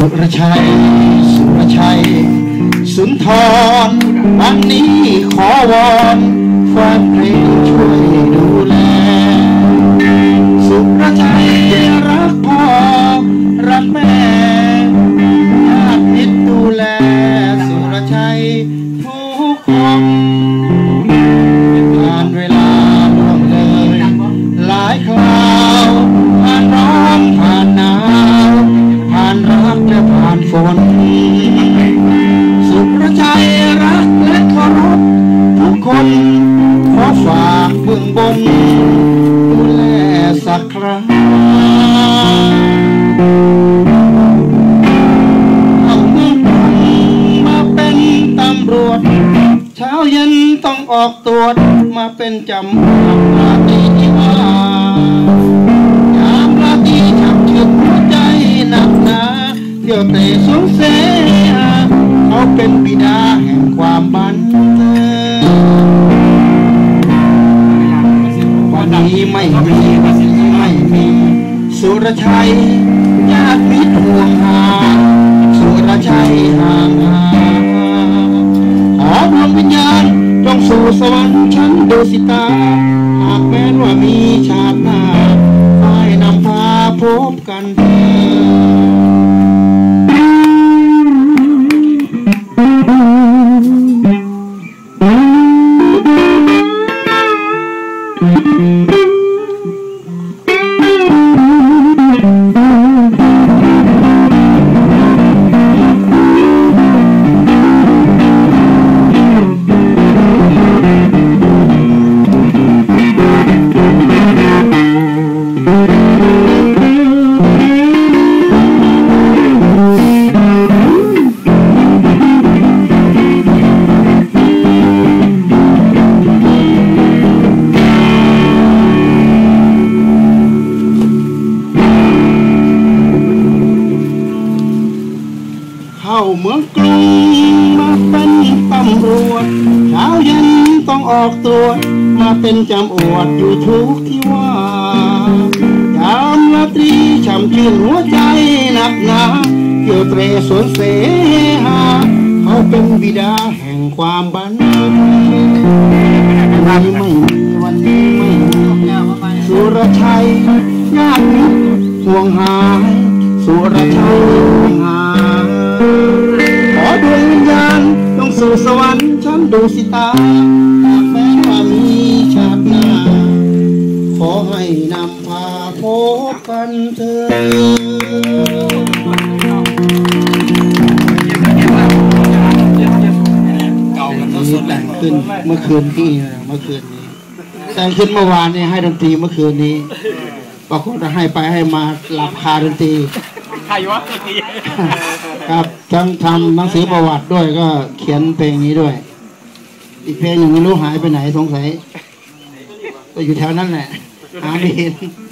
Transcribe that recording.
สุรชัย สุรชัย สุนทรวันนี้ขอวอนแฟนเพลงช่วยดูแล สุรชัยรักพ่อ รักแม่ญาติมิตรดูแล สุรชัยทุกคน กงบนดูแลสักครั้งเอาเงินมาเป็นตำรวจ เช้าเย็นต้องออกตรวจมาเป็นจำราตรีที่ว่ายามราตรีฉับฉึกหัวใจหนักหนาเที่ยวเตะสวงเสียเขาเป็นบิดาแห่งความ รชัยญาติมิตรห่วงหาสุรชัยห่างหาขอดวงวิญญาณจงสู่สวรรค์ชั้นดุสิตาหากแม้นว่ามีชาติหน้าให้นำพาพบกัน ข้าเมืองกรุงมาเป็นตำรวจเช้าเย็นต้องออกตรวจมาเป็นจำอวดอยู่ทุกที่ว่า รีช่ำชื่นหัวใจหนักหนาเกี่ยวเตรสวนเสหาเขาเป็นบิดาแห่งความบันเทิงวันนี้ไม่มีวันนี้ไม่มีสุรชัยญาติมิตรห่วงหายสุรชัยห่วงหายขอดวงวิญญาณต้องสู่สวรรค์ชั้นดุสิตาหากแม้ว่า ให้นำพาพบกันเถิดเก่ากันสดๆเลแต่งขึ้นเมื่อคืนนี้เมื่อคืนนี้แต่งขึ้นเมื่อวานนี้ให้ดนตรีเมื่อคืนนี้ปรากฏว่าให้ไปให้มาหลับคาดนตรีใครวะทีครับทั้งทำหนังสือประวัติด้วยก็เขียนเพลงนี้ด้วย อีกเพลงหนึ่งไม่รู้หายไปไหนสงสัยก็อยู่แถวนั้นแหละ Ah, Amén.